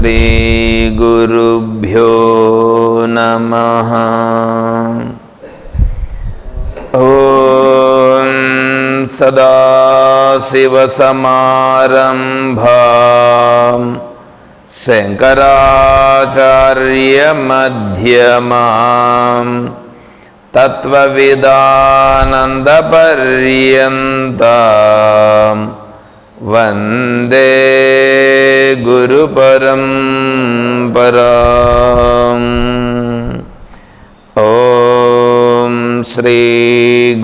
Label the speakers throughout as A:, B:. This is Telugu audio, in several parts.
A: श्रीगुरुभ्यो नमः। ॐ सदाशिवसमारम्भां। शङ्कराचार्यमध्यमाम् तत्त्वविदानन्दपर्यन्ताम् वन्दे गुरुपरं पराम् ॐ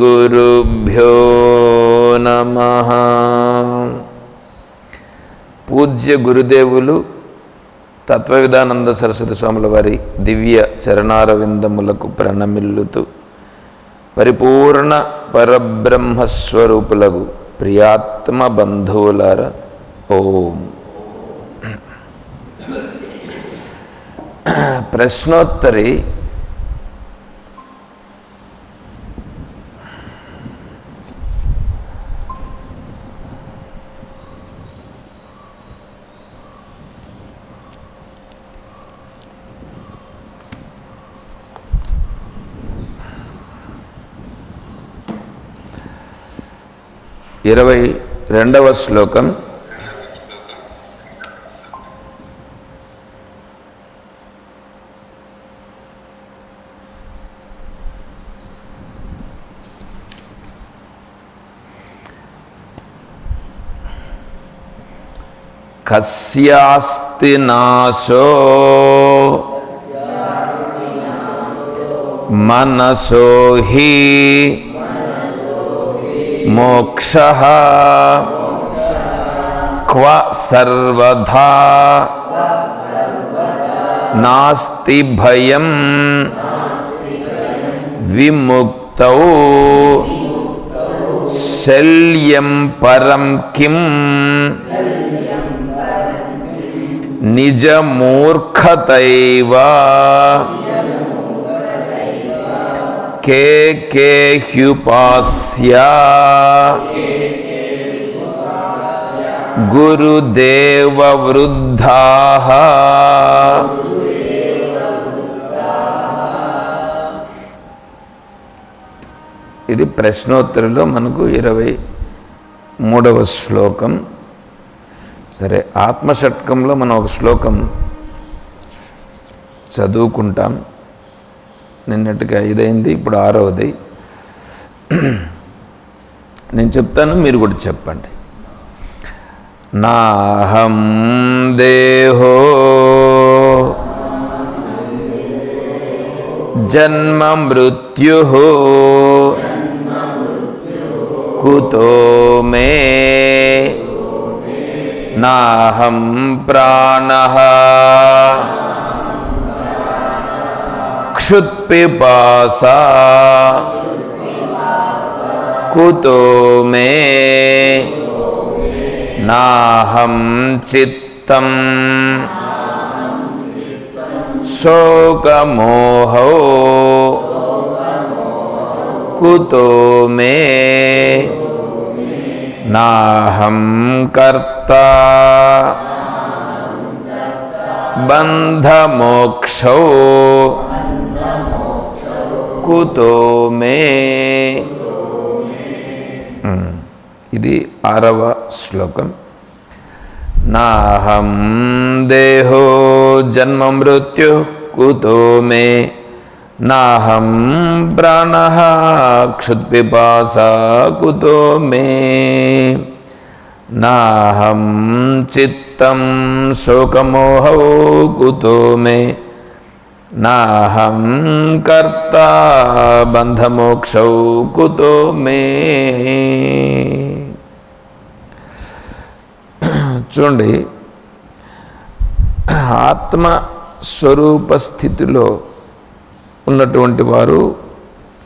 A: श्रीगुरुभ्यो नमः పూజ్య గురుదేవులు తత్వవిధానంద సరస్వతి స్వాముల వారి దివ్య చరణారవిందములకు ప్రణమిల్లుతూ పరిపూర్ణ పరబ్రహ్మస్వరూపులకు ప్రియాత్మ బంధువులార ఓం ప్రశ్నోత్తరి ఇరవై రెండవ శ్లోకం. కస్యాస్తి నాశో మనసో మోక్ష క్వ సర్వధా నాస్తి భయం విముక్త శల్యం పరం కిం నిజమూర్ఖతైవ కే కే హ్యుపాస్యా. గురుదేవ వృద్ధా ఇది ప్రశ్నోత్తరిలో మనకు ఇరవై మూడవ శ్లోకం. సరే ఆత్మషట్కంలో మనం ఒక శ్లోకం చదువుకుంటాం. నిన్నటికి ఐదైంది ఇప్పుడు ఆరవది. నేను చెప్తాను మీరు కూడా చెప్పండి. నాహం దేహో జన్మ మృత్యు కుతో మే నాహం ప్రాణ క్షుత్ क्षुत्पिपासा कुतो मे नाहं चित्तं शोकमोहौ कुतो मे नाहं कर्ता बन्धमोक्षौ కుతో మే ఇది ఆరవ శ్లోకం. నాహం దేహో జన్మ మృత్యు కుతో మే నాహం ప్రాణ క్షుత్పిపాసా కుతో మే నాహం చిత్తం శోకమోహౌ కుతో మే నాహం కర్త బంధమోక్షౌ కుతో మే. చూడండి ఆత్మ స్వరూప స్థితిలో ఉన్నటువంటి వారు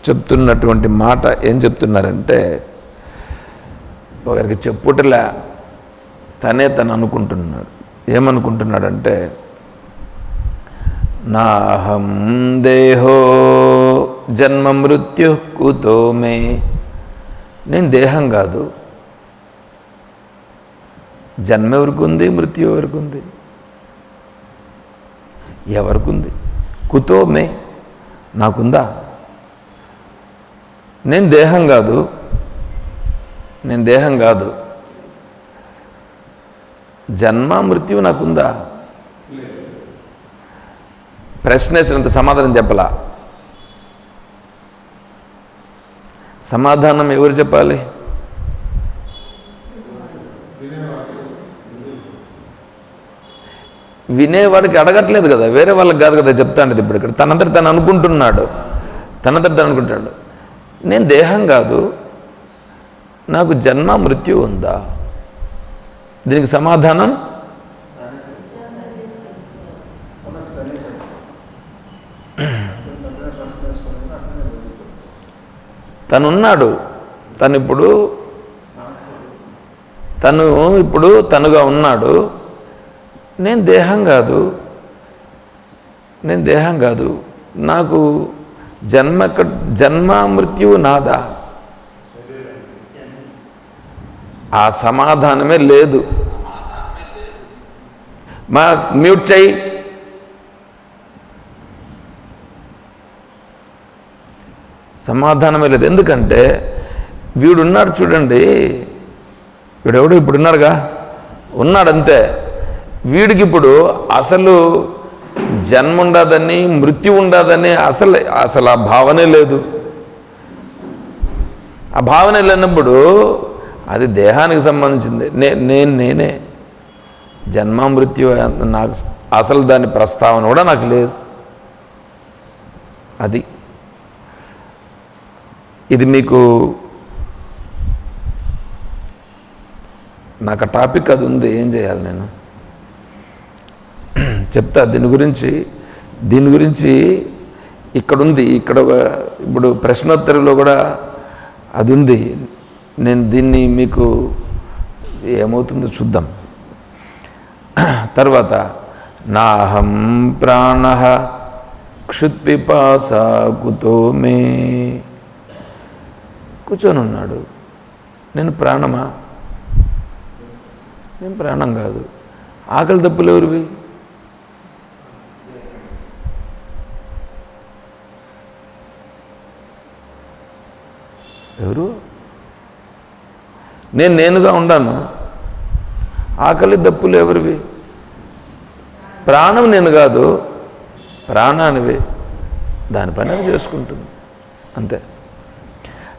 A: చెప్తున్నటువంటి మాట ఏం చెప్తున్నారంటే ఒకరికి చెప్పుటలా తనే తను అనుకుంటున్నాడు. ఏమనుకుంటున్నాడంటే నాహం దేహో జన్మ మృత్యు కుతో మే. నేను దేహం కాదు. జన్మ ఎవరికి ఉంది మృత్యు ఎవరికి ఉంది ఎవరికుంది? కుతో మే. నాకుందా? నేను దేహం కాదు. నేను దేహం కాదు. జన్మ మృత్యు నాకుందా? ప్రశ్న వేసినంత సమాధానం చెప్పలా? సమాధానం ఎవరు చెప్పాలి? వినేవాడికి అడగట్లేదు కదా వేరే వాళ్ళకి కాదు కదా చెప్తాను ఇప్పుడు ఇక్కడ. తనంతటి తను అనుకుంటున్నాడు. తనంతటి తను అనుకుంటాడు నేను దేహం కాదు నాకు జన్మ మృత్యు ఉందా? దీనికి సమాధానం? తనున్నాడు. తను ఇప్పుడు తను ఇప్పుడు తనుగా ఉన్నాడు. నేను దేహం కాదు. నేను దేహం కాదు. నాకు జన్మ జన్మ మృత్యువు నాదా. ఆ సమాధానమే లేదు. మా మ్యూట్ చేయి సమాధానమే లేదు. ఎందుకంటే వీడున్నాడు చూడండి. వీడెవడు ఇప్పుడు ఉన్నాడుగా ఉన్నాడంతే. వీడికి ఇప్పుడు అసలు జన్మ ఉండదని మృత్యు ఉండదని అసలు అసలు ఆ భావనే లేదు. ఆ భావన లేనప్పుడు అది దేహానికి సంబంధించింది. నే నేను నేనే. జన్మ మృత్యు నాకు అసలు దాని ప్రస్తావన కూడా నాకు లేదు. అది ఇది మీకు నాకు టాపిక్ అది ఉంది ఏం చేయాలి నేను? చెప్తా దీని గురించి దీని గురించి ఇక్కడ ఉంది ఇక్కడ ఒక ఇప్పుడు ప్రశ్నోత్తరిలో కూడా అది ఉంది. నేను దీన్ని మీకు ఏమవుతుందో చూద్దాం. తర్వాత నాహం ప్రాణ క్షుత్పిపాస కుతో మే కూర్చొని ఉన్నాడు నేను ప్రాణమా? నేను ప్రాణం కాదు. ఆకలి దప్పులు ఎవరివి? ఎవరు? నేను నేనుగా ఉండాను ఆకలి దప్పులు ఎవరివి? ప్రాణం నేను కాదు. ప్రాణానివి. దాని పని అది చేసుకుంటుంది. అంతే.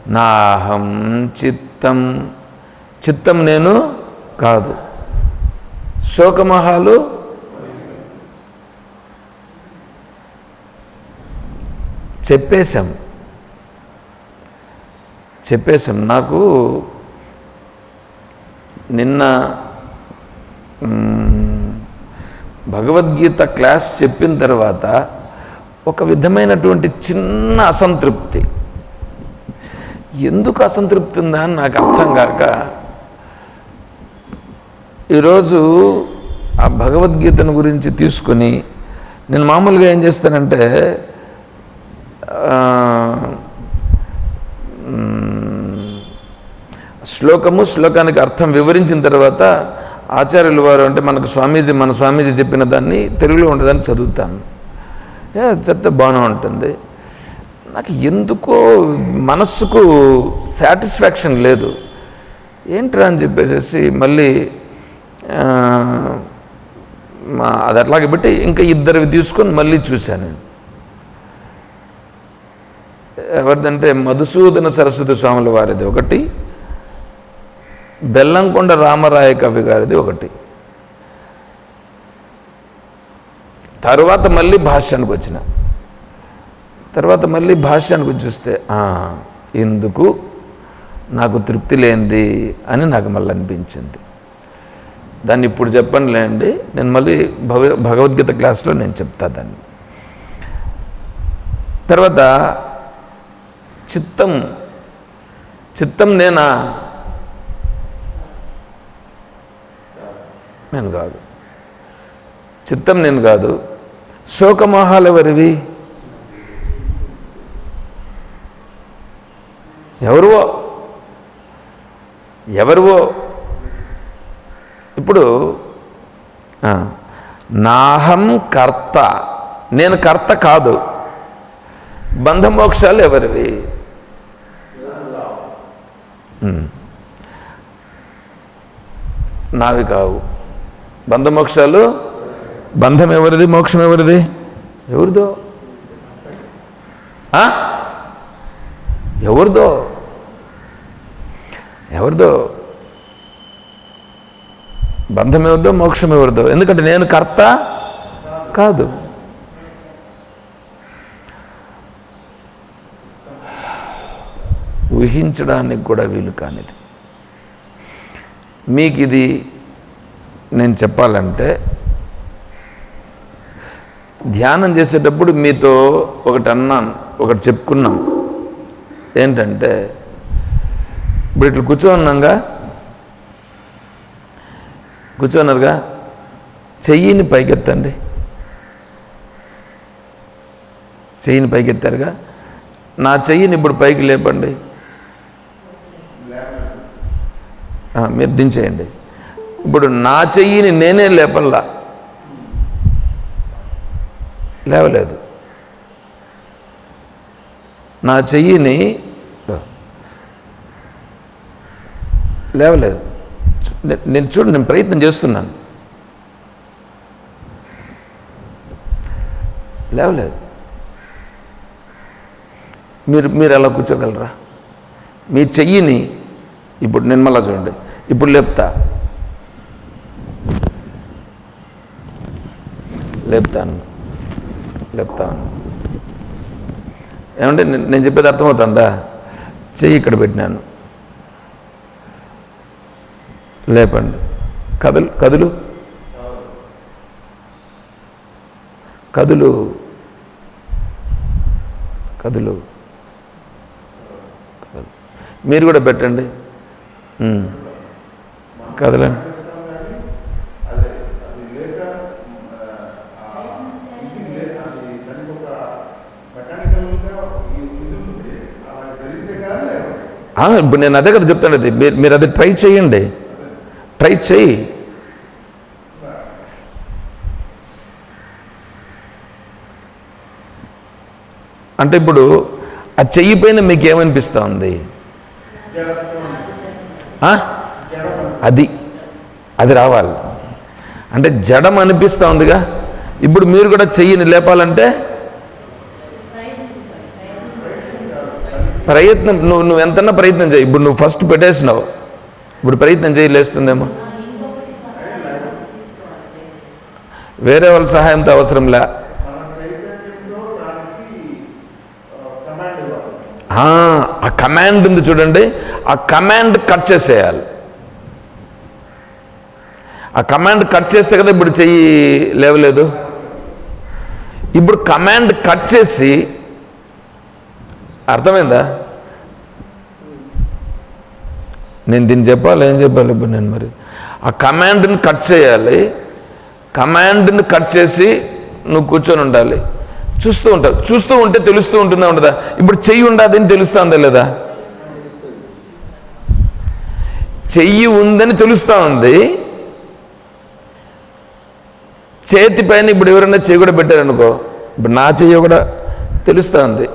A: నాహం చిత్తం. చిత్తం నేను కాదు. శోకమహాలు చెప్పేశాం. చెప్పేశాం. నాకు నిన్న భగవద్గీత క్లాస్ చెప్పిన తర్వాత ఒక విధమైనటువంటి చిన్న అసంతృప్తి. ఎందుకు అసంతృప్తి ఉందా అని నాకు అర్థం కాక ఈరోజు ఆ భగవద్గీతను గురించి తీసుకొని నేను మామూలుగా ఏం చేస్తానంటే శ్లోకము శ్లోకానికి అర్థం వివరించిన తర్వాత ఆచార్యులు వారు అంటే మనకు స్వామీజీ మన స్వామీజీ చెప్పిన దాన్ని తెలుగులో ఉండదని చదువుతాను. చెప్తే బాగానే ఉంటుంది. నాకు ఎందుకో మనస్సుకు సాటిస్ఫాక్షన్ లేదు. ఏంట్రా అని చెప్పేసి మళ్ళీ అది అట్లాగే పెట్టి ఇంకా ఇద్దరివి తీసుకొని మళ్ళీ చూశాను ఎవరిదంటే మధుసూదన సరస్వతి స్వాముల వారిది ఒకటి బెల్లంకొండ రామరాయ కవి గారిది ఒకటి. తరువాత మళ్ళీ భాష్యానికి వచ్చిన. తర్వాత మళ్ళీ భాష్యానికి చూస్తే ఎందుకు? నాకు తృప్తి లేనిది అని నాకు మళ్ళీ అనిపించింది. దాన్ని ఇప్పుడు చెప్పనులేండి నేను మళ్ళీ భగ భగవద్గీత క్లాస్లో నేను చెప్తా దాన్ని. తర్వాత చిత్తం చిత్తం నేనా? నేను కాదు. చిత్తం నేను కాదు. శోకమోహాలు ఎవరివి ఎవరువో? ఎవరువో? ఇప్పుడు నాహం కర్త. నేను కర్త కాదు. బంధమోక్షాలు ఎవరివి? నావి కావు. బంధమోక్షాలు బంధం ఎవరిది? మోక్షం ఎవరిది? ఎవరిదో? ఎవరిదో? ఎవరిదో? బంధం ఎవరిదో మోక్షం ఎవరిదో ఎందుకంటే నేను కర్త కాదు. ఊహించడానికి కూడా వీలు కానిది. మీకు ఇది నేను చెప్పాలంటే ధ్యానం చేసేటప్పుడు మీతో ఒకటి అన్నాను ఒకటి చెప్పుకున్నాం ఏంటంటే ఇప్పుడు ఇట్లా కూర్చోన్నాగా కూర్చోన్నారుగా చెయ్యిని పైకెత్తండి. చెయ్యిని పైకెత్తారుగా? నా చెయ్యిని ఇప్పుడు పైకి లేపండి. మీరు దించేయండి. ఇప్పుడు నా చెయ్యిని నేనే లేపల్లా లేవలేదు. నా చెయ్యిని లేవలేదు. నేను చూడు నేను ప్రయత్నం చేస్తున్నాను. లేవలేదు. మీరు మీరు అలా కూర్చోగలరా? మీ చెయ్యిని ఇప్పుడు నేను మళ్ళా చూడండి. ఇప్పుడు లేపుతా. లేపుతాను. లేపుతాను. ఏమంటే నేను చెప్పేది అర్థమవుతుందా? చెయ్యి ఇక్కడ పెట్టినాను. లేపండి. కదులు కదులు. కదులు. కదులు. కదులు. మీరు కూడా పెట్టండి. కదలండి. ఇప్పుడు నేను అదే కదా చెప్తాను. అది మీరు మీరు అది ట్రై చేయండి. ట్రై చేయి అంటే ఇప్పుడు ఆ చెయ్యి పైన మీకు ఏమనిపిస్తూ ఉంది ఆ? అది అది రావాలి. అంటే జడం అనిపిస్తూ ఉందిగా ఇప్పుడు మీరు కూడా చెయ్యిని లేపాలంటే? ప్రయత్నం నువ్వు నువ్వు ఎంతన్నా ప్రయత్నం చేయి. ఇప్పుడు నువ్వు ఫస్ట్ పెట్టేసినావు. ఇప్పుడు ప్రయత్నం చేయలేస్తుందేమో. వేరే వాళ్ళ సహాయంతో అవసరం లే. ఆ కమాండ్ ఉంది చూడండి. ఆ కమాండ్ కట్ చేసేయాలి. ఆ కమాండ్ కట్ చేస్తే కదా ఇప్పుడు చెయ్యి లేవలేదు. ఇప్పుడు కమాండ్ కట్ చేసి అర్థమైందా? నేను దీన్ని చెప్పాలి? ఏం చెప్పాలి ఇప్పుడు నేను మరి? ఆ కమాండ్ని కట్ చేయాలి. కమాండ్ని కట్ చేసి నువ్వు కూర్చొని ఉండాలి. చూస్తూ ఉంటావు. చూస్తూ ఉంటే తెలుస్తూ ఉంటుందా ఉండదా? ఇప్పుడు చెయ్యి ఉండదని తెలుస్తుందా లేదా? చెయ్యి ఉందని తెలుస్తూ ఉంది. చేతి పైన ఇప్పుడు ఎవరైనా చెయ్యి కూడా పెట్టారనుకో ఇప్పుడు నా చెయ్యి కూడా తెలుస్తూ ఉంది.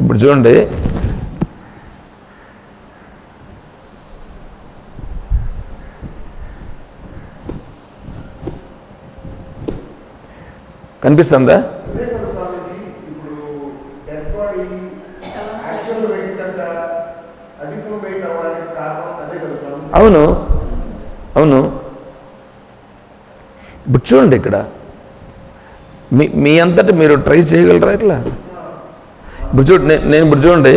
A: ఇప్పుడు చూడండి కనిపిస్తుందా
B: అదే కదా స్వామీజీ ఇప్పుడు డెడ్ బాడీ యాక్చువల్ వెయిట్ కంట అధికం వెయిట్ అవ్వడానికి కారణం అదే కదా కనిపిస్తుందా?
A: అవును. అవును. ఇప్పుడు చూడండి ఇక్కడ. మీ మీ అంతటి మీరు ట్రై చేయగలరా ఇట్లా? ఇప్పుడు చూడు నేను ఇప్పుడు చూడండి.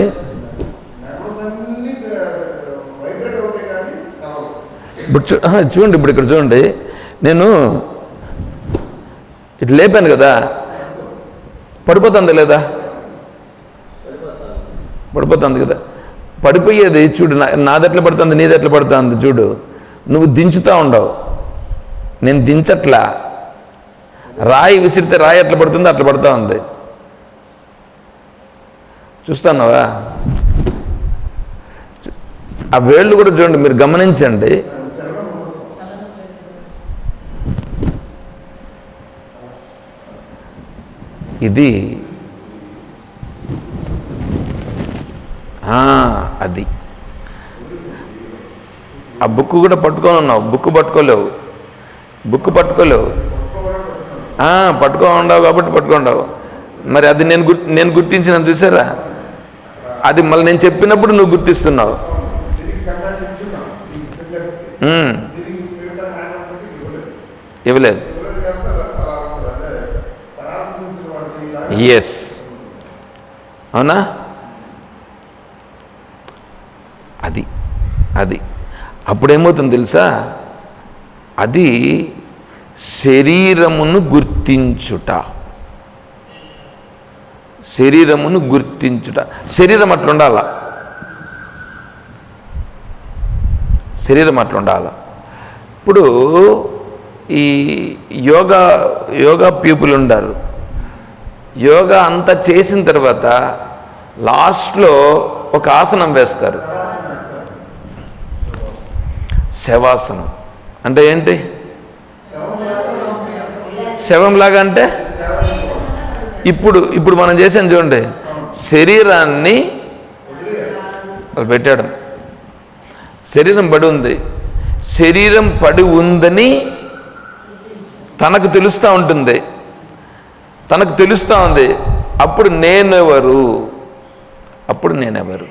A: ఇప్పుడు చూ చూడండి ఇప్పుడు ఇక్కడ చూడండి. నేను ఇట్లా లేపాను కదా. పడిపోతుంది లేదా? పడిపోతుంది కదా. పడిపోయేది చూడు నా పడుతుంది నీదెట్లా పడుతుంది చూడు. నువ్వు దించుతూ ఉండవు. నేను దించట్లా. రాయి విసిరితే రాయి ఎట్లా పడుతుంది అట్లా పడుతూ ఉంది. చూస్తున్నావా? ఆ వేళ్ళు కూడా చూడండి మీరు గమనించండి. ఇది ఆ, అది. ఆ బుక్ కూడా పట్టుకొని ఉన్నావు బుక్ పట్టుకోలేవు. బుక్ పట్టుకోలేవు. ఆ, పట్టుకో ఉండవు కాబట్టి పట్టుకోండవు. మరి అది నేను గుర్తి నేను గుర్తించిన చూసారా? అది మళ్ళీ నేను చెప్పినప్పుడు నువ్వు గుర్తిస్తున్నావు.
B: దీనికి కన్నా ఇచ్చున్నాం ఈ ఫింగర్స్
A: ఉమ్,
B: దీనికి మిగతా హ్యాండ్ ఒకటి ఇవ్వలేదు
A: ఇవ్వలేదు
B: ఇవ్వలేదు కాబట్టి అలా అలా ఉంటుంది అంటే పరామర్శించిన వాడు చేయాలి
A: ఎస్ అవునా? అది అది. అప్పుడేమవుతుంది తెలుసా? అది శరీరమును గుర్తించుట. శరీరమును గుర్తించుట. శరీరం అట్లా ఉండాల శరీరం అట్లుండాల. ఇప్పుడు ఈ యోగా యోగా పీపుల్ ఉండారు యోగా అంతా చేసిన తర్వాత లాస్ట్లో ఒక ఆసనం వేస్తారు. శవాసనం. అంటే ఏంటి? శవంలాగా అంటే? ఇప్పుడు ఇప్పుడు మనం చేసాం చూడండి. శరీరాన్ని పెట్టాడు. శరీరం పడి ఉంది. శరీరం పడి ఉందని తనకు తెలుస్తూ ఉంటుంది. తనకు తెలుస్తూ ఉంది. అప్పుడు నేనెవరు? అప్పుడు నేనెవరు?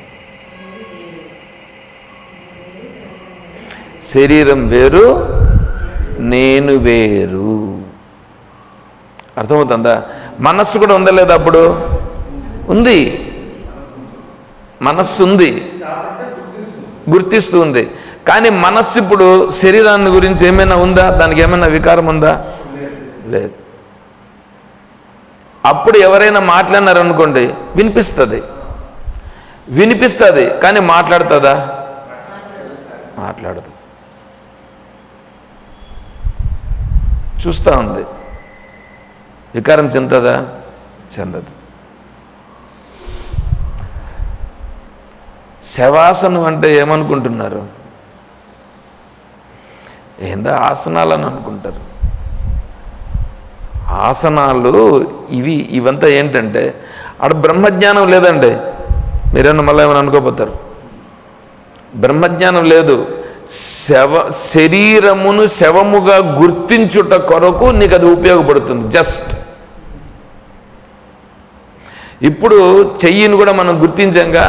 A: శరీరం వేరు నేను వేరు. అర్థమవుతుందా? మనస్సు కూడా ఉందా లేదా అప్పుడు? ఉంది. మనస్సు ఉంది. గుర్తిస్తూ ఉంది. కానీ మనస్సు ఇప్పుడు శరీరాన్ని గురించి ఏమైనా ఉందా? దానికి ఏమైనా వికారం ఉందా? లేదు. అప్పుడు ఎవరైనా మాట్లాడినారనుకోండి వినిపిస్తుంది. వినిపిస్తుంది కానీ మాట్లాడుతుందా? మాట్లాడదు. చూస్తూ ఉంది. వికారం చెందదా చెందదు. శవాసనం అంటే ఏమనుకుంటున్నారు? ఏందా ఆసనాలని అనుకుంటారు? ఆసనాలు ఇవి ఇవంతా ఏంటంటే ఆడ బ్రహ్మజ్ఞానం లేదండి. మీరేమన్నా మళ్ళీ ఏమైనా అనుకోపోతారు? బ్రహ్మజ్ఞానం లేదు. శవ శరీరమును శవముగా గుర్తించుట కొరకు నీకు అది ఉపయోగపడుతుంది జస్ట్. ఇప్పుడు చెయ్యిని కూడా మనం గుర్తించాంగా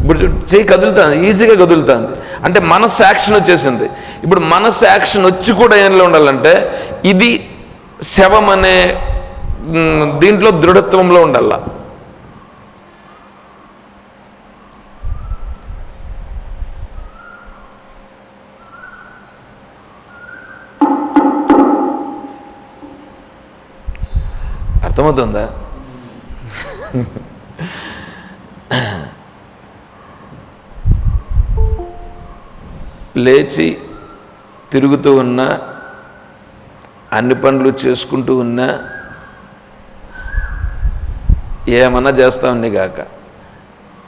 A: ఇప్పుడు చెయ్యి కదులుతుంది ఈజీగా కదులుతుంది. అంటే మనస్సు యాక్షన్ వచ్చేసింది. ఇప్పుడు మనస్సు యాక్షన్ వచ్చి కూడా ఏంలో ఉండాలంటే ఇది శవం అనే దీంట్లో దృఢత్వంలో ఉండాల. అర్థమవుతుందా? లేచి తిరుగుతూ ఉన్నా అన్ని పనులు చేసుకుంటూ ఉన్నా ఏమన్నా చేస్తా ఉంది కాక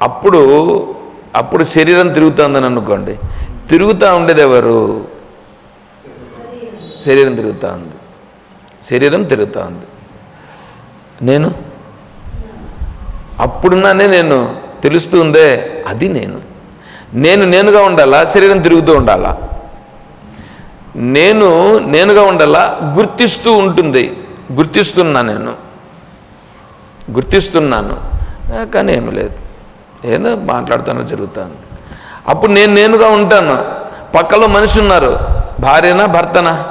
A: అప్పుడు అప్పుడు శరీరం తిరుగుతుందని అనుకోండి. తిరుగుతూ ఉండేది ఎవరు? శరీరం తిరుగుతూ ఉంది. శరీరం తిరుగుతూ ఉంది. నేను? అప్పుడున్నానే నేను తెలుస్తుందే అది నేను. నేను నేనుగా ఉండాలా? శరీరం తిరుగుతూ ఉండాలా? నేను నేనుగా ఉండాలా గుర్తిస్తూ ఉంటుంది. గుర్తిస్తున్నా నేను. గుర్తిస్తున్నాను. కానీ ఏమి లేదు. ఏదో మాట్లాడుతానో జరుగుతాను. అప్పుడు నేను నేనుగా ఉంటాను. పక్కలో మనిషి ఉన్నారు. భార్యనా భర్తనా?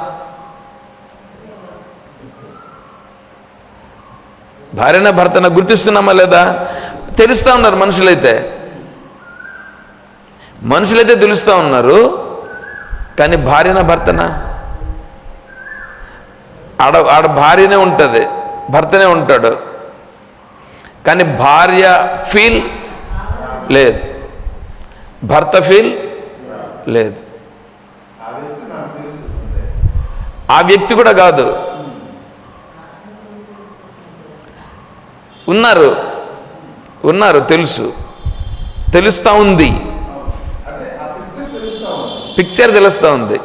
A: భార్యనా భర్తనా గుర్తిస్తున్నామా లేదా? తెలుస్తూ ఉన్నారు మనుషులైతే. మనుషులైతే తెలుస్తూ ఉన్నారు. కానీ భార్యన భర్తనా? ఆడ ఆడ భార్యనే ఉంటుంది భర్తనే ఉంటాడు. కానీ భార్య ఫీల్ లేదు. భర్త ఫీల్ లేదు.
B: ఆ వ్యక్తి
A: కూడా కాదు. ఉన్నారు ఉన్నారు తెలుసు. తెలుస్తూ ఉంది
B: అదే ఆ పిక్చర్ తెలుస్తా ఉంది
A: పిక్చర్ తెలుస్తూ ఉంది.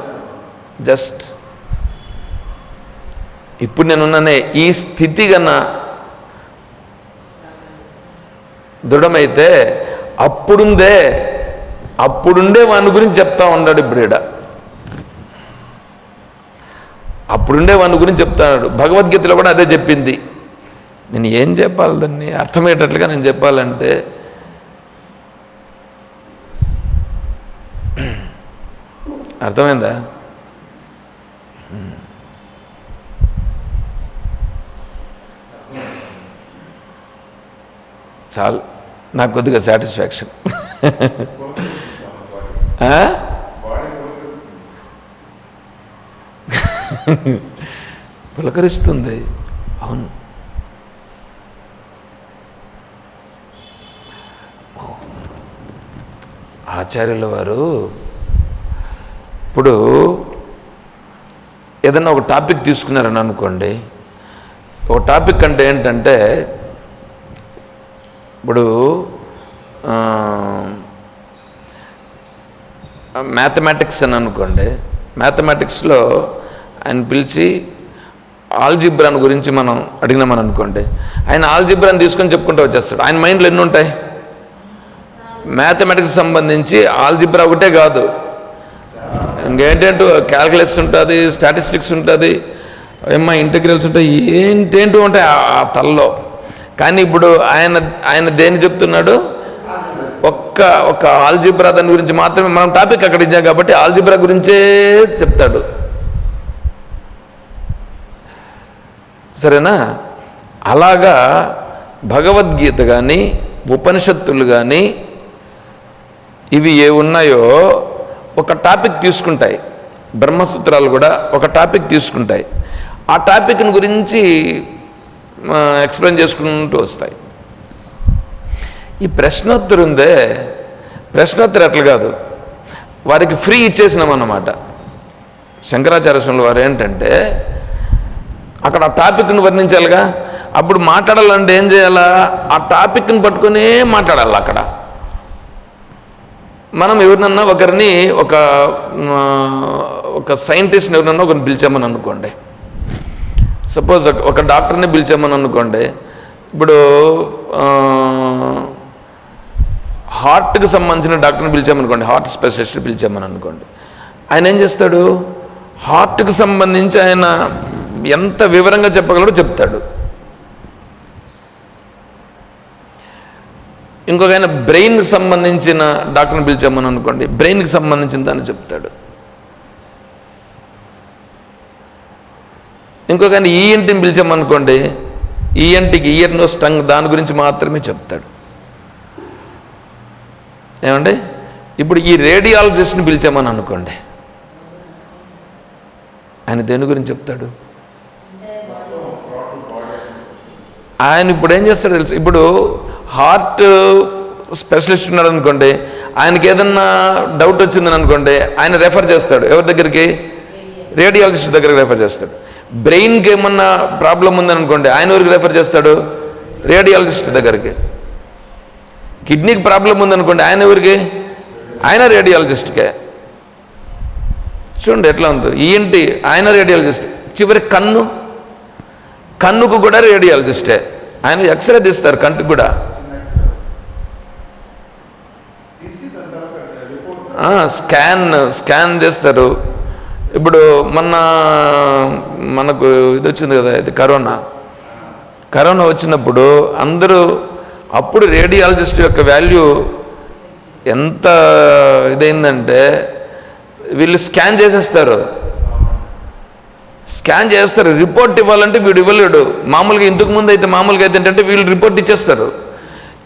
A: జస్ట్ ఇప్పుడు నేనున్ననే ఈ స్థితి కన్నా దృఢమైతే అప్పుడుందే అప్పుడుండే వాని గురించి చెప్తా ఉన్నాడు ఇప్పుడు ఈడ అప్పుడుండే వాని గురించి చెప్తాడు భగవద్గీతలో కూడా అదే చెప్పింది. నేను ఏం చెప్పాలి దాన్ని? అర్థమయ్యేటట్లుగా నేను చెప్పాలంటే అర్థమైందా? చాలు. నాకు కొద్దిగా సాటిస్ఫాక్షన్. పులకరిస్తుంది. అవును. ఆచార్యుల వారు ఇప్పుడు ఏదన్నా ఒక టాపిక్ తీసుకున్నారని అనుకోండి ఒక టాపిక్ అంటే ఏంటంటే ఇప్పుడు మ్యాథమెటిక్స్ అని అనుకోండి మ్యాథమెటిక్స్లో ఆయన పిలిచి ఆల్జిబ్రాన్ గురించి మనం అడిగినామని అనుకోండి ఆయన ఆల్జిబ్రాన్ తీసుకొని చెప్పుకుంటూ వచ్చేస్తాడు. ఆయన మైండ్లో ఎన్ని ఉంటాయి? మ్యాథమెటిక్స్ సంబంధించి ఆల్జిబ్రా ఒకటే కాదు. ఇంకేంటంటూ క్యాల్కులేషన్ ఉంటుంది స్టాటిస్టిక్స్ ఉంటుంది ఏమో ఇంటిగ్రల్స్ ఉంటాయి ఏంటేంటో ఉంటాయి ఆ- తలలో. కానీ ఇప్పుడు ఆయన ఆయన దేన్ని చెప్తున్నాడు? ఒక్క ఒక ఆల్జిబ్రా దాని గురించి మాత్రమే మనం టాపిక్ అక్కడ ఇచ్చాం కాబట్టి ఆల్జిబ్రా గురించే చెప్తాడు. సరేనా? అలాగా భగవద్గీత కానీ ఉపనిషత్తులు కానీ ఇవి ఏ ఉన్నాయో ఒక టాపిక్ తీసుకుంటాయి. బ్రహ్మసూత్రాలు కూడా ఒక టాపిక్ తీసుకుంటాయి. ఆ టాపిక్ని గురించి ఎక్స్ప్లెయిన్ చేసుకుంటూ వస్తాయి. ఈ ప్రశ్నోత్తరం ఉందే ప్రశ్నోత్తరం అట్లా కాదు. వారికి ఫ్రీ ఇచ్చేసినాం అన్నమాట శంకరాచార్య స్వాముల వారు ఏంటంటే అక్కడ ఆ టాపిక్ను వర్ణించాలిగా. అప్పుడు మాట్లాడాలంటే ఏం చేయాలా? ఆ టాపిక్ని పట్టుకునే మాట్లాడాలి అక్కడ. మనం ఎవరినన్నా ఒకరిని ఒక ఒక సైంటిస్ట్ని ఎవరినన్నా ఒకరిని పిలిచామని అనుకోండి. సపోజ్ ఒక డాక్టర్ని పిలిచామని అనుకోండి. ఇప్పుడు హార్ట్కి సంబంధించిన డాక్టర్ని పిలిచామనుకోండి హార్ట్ స్పెషలిస్ట్ పిలిచామని అనుకోండి. ఆయన ఏం చేస్తాడు? హార్ట్కి సంబంధించి ఆయన ఎంత వివరంగా చెప్పగలడో చెప్తాడు. ఇంకొక ఆయన బ్రెయిన్కి సంబంధించిన డాక్టర్ని పిలిచామని అనుకోండి బ్రెయిన్కి సంబంధించిన దాన్ని చెప్తాడు. ఇంకొక ఆయన ఈఎన్టీని పిలిచామనుకోండి ఈఎన్టీకి ఇయర్ నో టంగ్ దాని గురించి మాత్రమే చెప్తాడు. ఏమండి? ఇప్పుడు ఈ రేడియాలజిస్ట్ని పిలిచామని అనుకోండి ఆయన దేని గురించి చెప్తాడు? ఆయన ఇప్పుడు ఏం చేస్తాడు తెలుసు? ఇప్పుడు హార్ట్ స్పెషలిస్ట్ ఉన్నాడు అనుకోండి ఆయనకి ఏదన్నా డౌట్ వచ్చిందని అనుకోండి ఆయన రెఫర్ చేస్తాడు. ఎవరి దగ్గరికి? రేడియాలజిస్ట్ దగ్గరికి రెఫర్ చేస్తాడు. బ్రెయిన్కి ఏమన్నా ప్రాబ్లం ఉందని అనుకోండి ఆయన ఎవరికి రెఫర్ చేస్తాడు. రేడియాలజిస్ట్ దగ్గరికి. కిడ్నీకి ప్రాబ్లం ఉందనుకోండి ఆయన ఎవరికి ఆయన రేడియాలజిస్ట్కే. చూడండి ఎట్లా ఉంది. ఈఎన్టి ఆయన రేడియాలజిస్ట్. చివరి కన్ను. కన్నుకు కూడా రేడియాలజిస్టే. ఆయన ఎక్స్రే తీస్తారు కంటికి కూడా
B: తీసి దాని తర్వాత రిపోర్ట్
A: ఆ, స్కాన్ స్కాన్ చేస్తారు. ఇప్పుడు మొన్న మనకు ఇది వచ్చింది కదా ఇది కరోనా. కరోనా వచ్చినప్పుడు అందరూ అప్పుడు రేడియాలజిస్ట్ యొక్క వాల్యూ ఎంత ఇదైందంటే వీళ్ళు స్కాన్ చేసేస్తారు. స్కాన్ చేస్తారు. రిపోర్ట్ ఇవ్వాలంటే వీడు ఇవ్వలేడు. మామూలుగా ఇంతకు ముందు అయితే మామూలుగా అయితే ఏంటంటే వీళ్ళు రిపోర్ట్ ఇచ్చేస్తారు.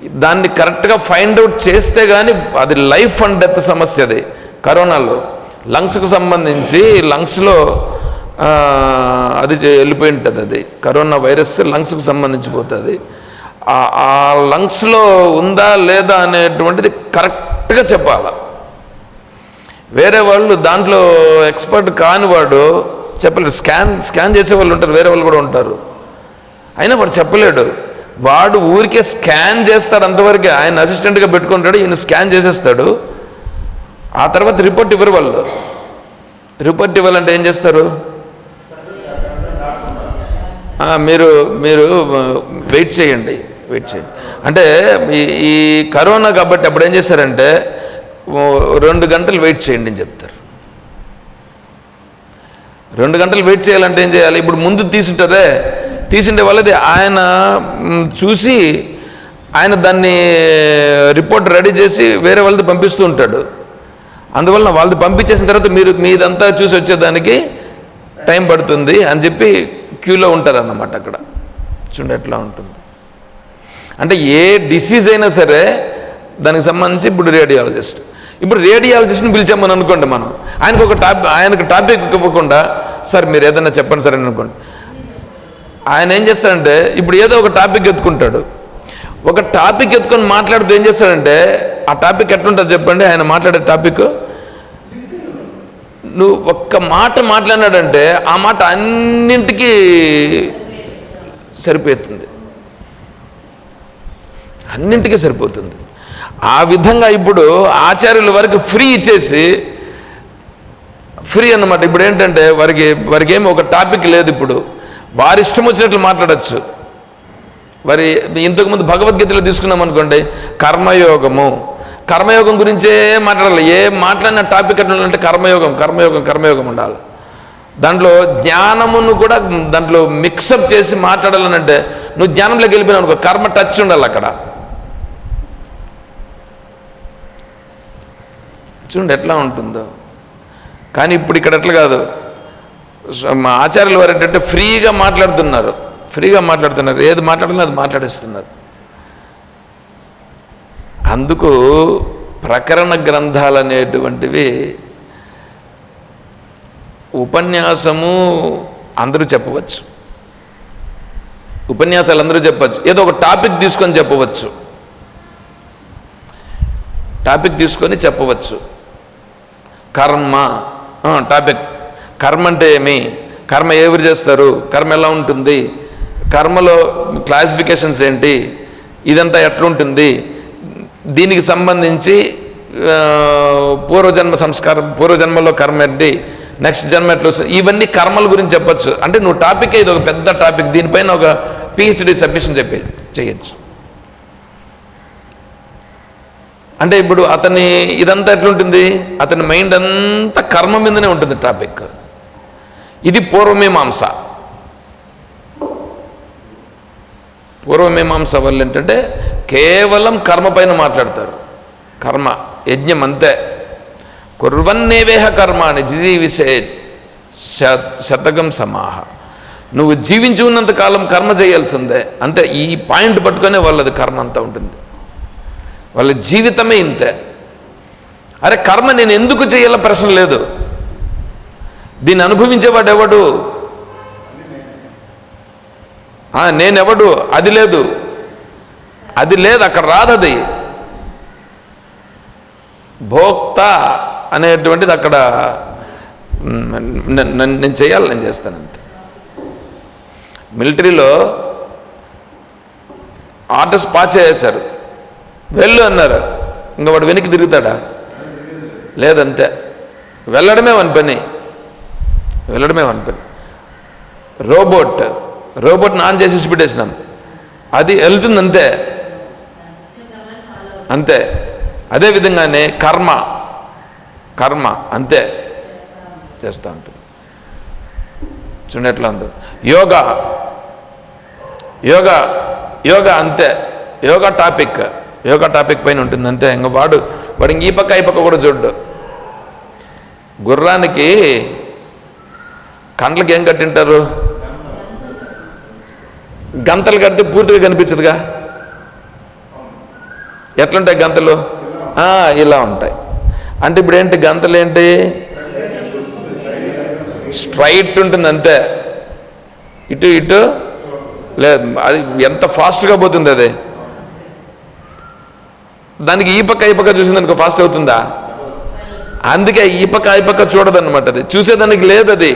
A: దాన్ని కరెక్ట్గా ఫైండ్ అవుట్ చేస్తే కానీ అది లైఫ్ అండ్ డెత్ సమస్య అది. కరోనాలో. లంగ్స్కు సంబంధించి లంగ్స్లో అది వెళ్ళిపోయి ఉంటుంది అది. కరోనా వైరస్ లంగ్స్కు సంబంధించి పోతుంది. ఆ- ఆ లంగ్స్లో ఉందా లేదా అనేటువంటిది కరెక్ట్గా చెప్పాలి? వేరే వాళ్ళు దాంట్లో ఎక్స్పర్ట్ కాని వాడు చెప్పలేడు. స్కాన్ స్కాన్ చేసే వాళ్ళు ఉంటారు. వేరే వాళ్ళు కూడా ఉంటారు. అయినా వాడు చెప్పలేడు. వాడు ఊరికే స్కాన్ చేస్తాడు అంతవరకు. ఆయన అసిస్టెంట్గా పెట్టుకుంటాడు ఈయన స్కాన్ చేసేస్తాడు. ఆ తర్వాత రిపోర్ట్ ఇవ్వరు వాళ్ళు. రిపోర్ట్ ఇవ్వాలంటే ఏం చేస్తారు? మీరు మీరు వెయిట్ చేయండి వెయిట్ చేయండి. అంటే ఈ ఈ కరోనా కాబట్టి అప్పుడు ఏం చేశారంటే రెండు గంటలు వెయిట్ చేయండి అని చెప్తారు. రెండు గంటలు వెయిట్ చేయాలంటే ఏం చేయాలి? ఇప్పుడు ముందు తీసుంటారే తీసిండే వాళ్ళది. ఆయన చూసి ఆయన దాన్ని రిపోర్ట్ రెడీ చేసి వేరే వాళ్ళది పంపిస్తూ ఉంటాడు. అందువలన వాళ్ళది పంపించేసిన తర్వాత మీరు మీదంతా చూసి వచ్చేదానికి టైం పడుతుంది అని చెప్పి క్యూలో ఉంటారన్నమాట అక్కడ. చూడండి ఎట్లా ఉంటుంది. అంటే ఏ డిసీజ్ అయినా సరే దానికి సంబంధించి ఇప్పుడు రేడియాలజిస్ట్. ఇప్పుడు రేడియాలజిస్ట్ని పిలిచామని అనుకోండి మనం. ఆయనకు ఒక టాపిక్ ఆయనకు టాపిక్ ఇవ్వకుండా సార్ మీరు ఏదైనా చెప్పండి సార్ అని అనుకోండి. ఆయన ఏం చేస్తాడంటే ఇప్పుడు ఏదో ఒక టాపిక్ ఎత్తుకుంటాడు. ఒక టాపిక్ ఎత్తుకొని మాట్లాడుతూ ఏం చేస్తాడంటే ఆ టాపిక్ ఎట్లుంటుంది చెప్పండి ఆయన మాట్లాడే టాపిక్ నువ్వు ఒక్క మాట మాట్లాడినాడంటే ఆ మాట అన్నింటికీ సరిపోతుంది. అన్నింటికీ సరిపోతుంది. ఆ విధంగా ఇప్పుడు ఆచార్యుల వరకు ఫ్రీ ఇచ్చేసి ఫ్రీ అన్నమాట. ఇప్పుడు ఏంటంటే వారికి వారికి ఏమి ఒక టాపిక్ లేదు ఇప్పుడు. వారి ఇష్టం వచ్చినట్లు మాట్లాడచ్చు. మరి ఇంతకుముందు భగవద్గీతలో తీసుకున్నాం అనుకోండి కర్మయోగము. కర్మయోగం గురించే మాట్లాడాలి. ఏ మాట్లాడిన టాపిక్ అంటే కర్మయోగం కర్మయోగం కర్మయోగం ఉండాలి. దాంట్లో జ్ఞానమును కూడా దాంట్లో మిక్సప్ చేసి మాట్లాడాలనంటే నువ్వు జ్ఞానంలోకి వెళ్ళిపోయినావు అనుకో కర్మ టచ్ ఉండాలి అక్కడ. చూడండి ఎట్లా ఉంటుందో. కానీ ఇప్పుడు ఇక్కడ ఎట్లా కాదు. ఆచార్యులు వారు ఏంటంటే ఫ్రీగా మాట్లాడుతున్నారు. ఫ్రీగా మాట్లాడుతున్నారు. ఏది మాట్లాడినా అది మాట్లాడిస్తున్నారు. అందుకు ప్రకరణ గ్రంథాలు అనేటువంటివి ఉపన్యాసము అందరూ చెప్పవచ్చు. ఉపన్యాసాలు అందరూ చెప్పవచ్చు ఏదో ఒక టాపిక్ తీసుకొని చెప్పవచ్చు. టాపిక్ తీసుకొని చెప్పవచ్చు. కర్మ టాపిక్. కర్మ అంటే ఏమి? కర్మ ఎవరు చేస్తారు? కర్మ ఎలా ఉంటుంది? కర్మలో క్లాసిఫికేషన్స్ ఏంటి? ఇదంతా ఎట్లుంటుంది? దీనికి సంబంధించి పూర్వజన్మ సంస్కారం పూర్వజన్మలో కర్మ ఏంటి? నెక్స్ట్ జన్మ ఎట్లా ఇవన్నీ కర్మల గురించి చెప్పచ్చు. అంటే నువ్వు టాపిక్ ఇది ఒక పెద్ద టాపిక్ దీనిపైన ఒక పిహెచ్డి సబ్మిషన్ చెప్పి చేయొచ్చు. అంటే ఇప్పుడు అతని ఇదంతా ఎట్లుంటుంది? అతని మైండ్ అంతా కర్మ మీదనే ఉంటుంది టాపిక్ ఇది పూర్వమీమాంస పూర్వమీమాంస వల్ల ఏంటంటే కేవలం కర్మ పైన మాట్లాడతారు. కర్మ యజ్ఞం అంతే. కుర్వన్నేవేహ కర్మాని జీవిసే శతకం సమాహ. నువ్వు జీవించి ఉన్నంత కాలం కర్మ చేయాల్సిందే. అంతే ఈ పాయింట్ పట్టుకొనే వాళ్ళది కర్మ అంతా ఉంటుంది. వాళ్ళ జీవితమే ఇంతే. అరే కర్మ నేను ఎందుకు చేయాల ప్రశ్న లేదు. దీన్ని అనుభవించేవాడు ఎవడు? నేనెవడు? అది లేదు. అది లేదు అక్కడ రాదది. భోక్త అనేటువంటిది అక్కడ నేను చేయాలి నేను చేస్తాను అంతే. మిలిటరీలో ఆర్డర్స్ పాస్ చేసేశారు. వెళ్ళు అన్నారు. ఇంకా వాడు వెనక్కి తిరుగుతాడా? లేదంతే. వెళ్ళడమే వన్ పని. వెళ్ళడమే వన్ పని రోబోట్ రోబోట్ని ఆన్ చేసి పెట్టేసినాం అది వెళ్తుంది అంతే. అంతే. అదే విధంగానే కర్మ. కర్మ అంతే. చేస్తూ ఉంటుంది. చూడండి ఎట్లా ఉందో. యోగా. యోగా యోగా అంతే. యోగా టాపిక్. యోగా టాపిక్ పైన ఉంటుంది అంతే. ఇంకా వాడు వాడు ఇంక ఈ పక్క ఈ పక్క కూడా చూడ్డు. గుర్రానికి కండ్లకి ఏం కట్టింటారు? గంతలు కడితే పూర్తిగా కనిపించదుగా? ఎట్లుంటాయి గంతలు? ఇలా ఉంటాయి. అంటే ఇప్పుడు ఏంటి గంతలు ఏంటి? స్ట్రైట్ ఉంటుంది అంతే. ఇటు ఇటు లేదు అది ఎంత ఫాస్ట్గా పోతుంది అది? దానికి ఈ పక్క ఈ పక్క చూసిందనుకో ఫాస్ట్ అవుతుందా? అందుకే ఈ పక్క ఈ పక్క చూడదన్నమాట అది. చూసేదానికి లేదు అది.